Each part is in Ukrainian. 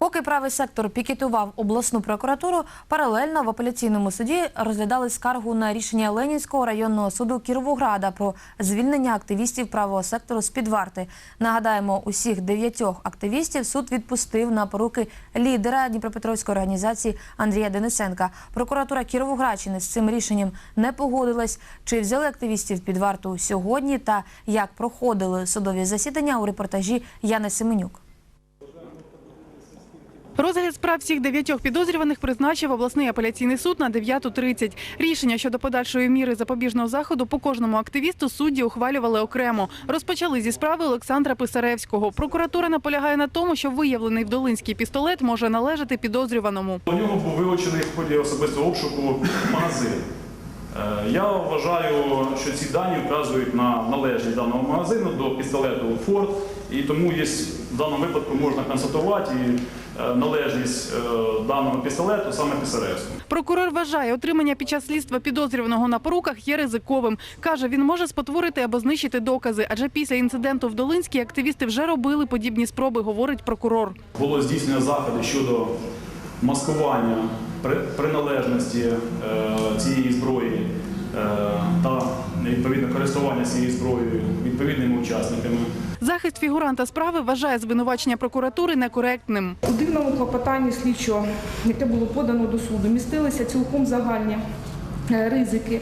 Поки правий сектор пікетував обласну прокуратуру, паралельно в апеляційному суді розглядали скаргу на рішення Ленінського районного суду Кіровограда про звільнення активістів правого сектору з під варти. Нагадаємо, усіх дев'ятьох активістів суд відпустив на поруки лідера Дніпропетровської організації Андрія Денисенка. Прокуратура Кіровоградщини з цим рішенням не погодилась. Чи взяли активістів під варту сьогодні та як проходили судові засідання у репортажі Яни Семенюк. Розгляд справ всіх дев'ятьох підозрюваних призначив обласний апеляційний суд на 9.30. Рішення щодо подальшої міри запобіжного заходу по кожному активісту судді ухвалювали окремо. Розпочали зі справи Олександра Писаревського. Прокуратура наполягає на тому, що виявлений вдолинський пістолет може належати підозрюваному. У нього був вилучений в ході особистого обшуку магазин. Е, Я вважаю, що ці дані вказують на належність даного магазину до пістолету Ford, і тому є, в даному випадку можна констатувати е, належність е, даного пістолету саме Писаревському. Прокурор вважає, отримання під час слідства підозрюваного на поруках є ризиковим. Каже, він може спотворити або знищити докази, адже після інциденту в Долинській активісти вже робили подібні спроби, говорить прокурор. Було здійснено заходи щодо маскування при- приналежності е, цієї зброї е, відповідно користування цією зброєю відповідними учасниками. Захист фігуранта справи вважає звинувачення прокуратури некоректним. У дивному клопотанні слідчого, яке було подано до суду, містилися цілком загальні е, ризики.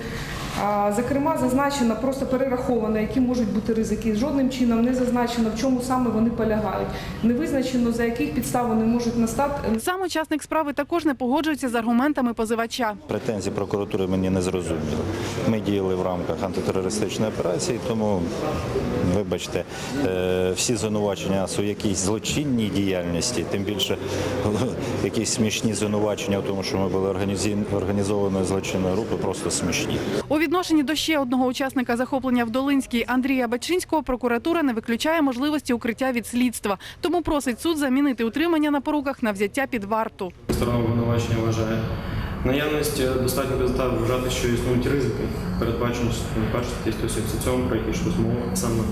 Зокрема, зазначено просто перераховано, які можуть бути ризики. Жодним чином не зазначено, в чому саме вони полягають. Не визначено, за яких підстав вони можуть настати. Сам учасник справи також не погоджується з аргументами позивача. Претензії прокуратури мені не зрозуміли. Ми діяли в рамках антитерористичної операції, тому, вибачте, е, всі звинувачення у якійсь злочинній діяльності, тим більше якісь смішні звинувачення в тому, що ми були організованою злочинною групою, просто смішні. Відношенні до ще одного учасника захоплення в Долинській Андрія Бачинського прокуратура не виключає можливості укриття від слідства. Тому просить суд замінити утримання на поруках на взяття під варту. Сторона обвинувачення вважає. Наявність достатньо підстав вважати, що існують ризики, передбачені першої статті 177, про які йшлось мова. Саме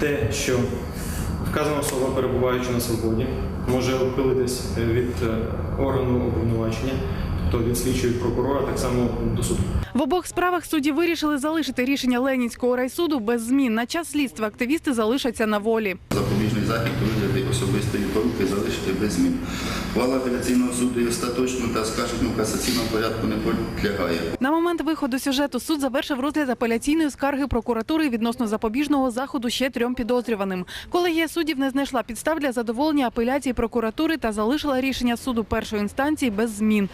те, що вказана особа, перебуваючи на свободі, може ухилитись від е, органу обвинувачення, тобто від слідчого прокурора, так само до суду. В обох справах судді вирішили залишити рішення Ленінського райсуду без змін. На час слідства активісти залишаться на волі. Запобіжний захід у вигляді особистої поруки залишити без змін. Ухвала апеляційного суду і остаточно та скарженню в касаційному порядку не підлягає. На момент виходу сюжету суд завершив розгляд апеляційної скарги прокуратури відносно запобіжного заходу ще трьом підозрюваним. Колегія суддів не знайшла підстав для задоволення апеляції прокуратури та залишила рішення суду першої інстанції без змін.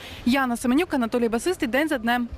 Яна Семенюк, Анатолій Басистий. День за днем.